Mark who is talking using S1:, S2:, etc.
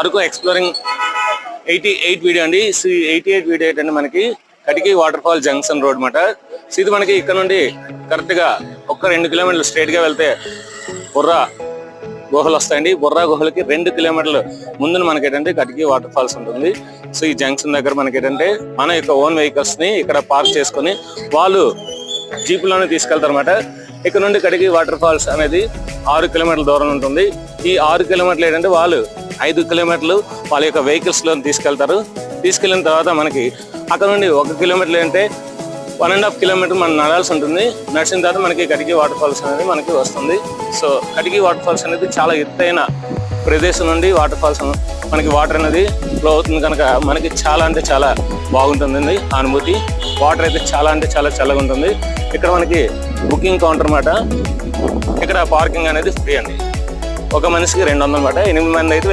S1: Araku exploring eighty eight video అండి. Eighty eight video ఏంటంటే మనకి Katiki water fall junction road మాట so ఇది మనకి ఇక్కడ నుండి కరెక్ట్గా ఒక్క రెండు కిలోమీటర్లు స్ట్రైట్గా వెళ్తే బుర్రా గుహలు వస్తాయండి. బుర్రా గుహలకి రెండు కిలోమీటర్లు ముందున మనకి ఏంటంటే కటికి వాటర్ ఫాల్స్ ఉంటుంది. సో ఈ జంక్షన్ దగ్గర మనకి ఏంటంటే మన యొక్క ఓన్ వెహికల్స్ని ఇక్కడ పార్క్ చేసుకొని వాళ్ళు జీపులోనే తీసుకెళ్తారు అనమాట ఇక్కడ నుండి కటికి వాటర్ ఫాల్స్ అనేది ఆరు కిలోమీటర్ల దూరం ఉంటుంది. ఈ ఆరు కిలోమీటర్లు ఏంటంటే వాళ్ళు ఐదు కిలోమీటర్లు వాళ్ళ యొక్క వెహికల్స్లో తీసుకెళ్తారు. తీసుకెళ్ళిన తర్వాత మనకి అక్కడ నుండి ఒక కిలోమీటర్లు అంటే వన్ అండ్ హాఫ్ కిలోమీటర్ మనం నడాల్సి ఉంటుంది. నడిచిన తర్వాత మనకి కడిగి వాటర్ ఫాల్స్ అనేది మనకి వస్తుంది. సో కడిగి వాటర్ ఫాల్స్ అనేది చాలా ఎత్తైన ప్రదేశం నుండి వాటర్ ఫాల్స్ మనకి వాటర్ అనేది ఫ్లో అవుతుంది కనుక మనకి చాలా అంటే చాలా బాగుంటుందండి అనుభూతి. వాటర్ అయితే చాలా అంటే చాలా చల్లగా ఉంటుంది. ఇక్కడ మనకి బుకింగ్ కౌంటర్ మాట ఇక్కడ పార్కింగ్ అనేది ఫ్రీ అండి. ఒక మనిషికి రెండు వందలు మాట ఎనిమిది మంది అయితే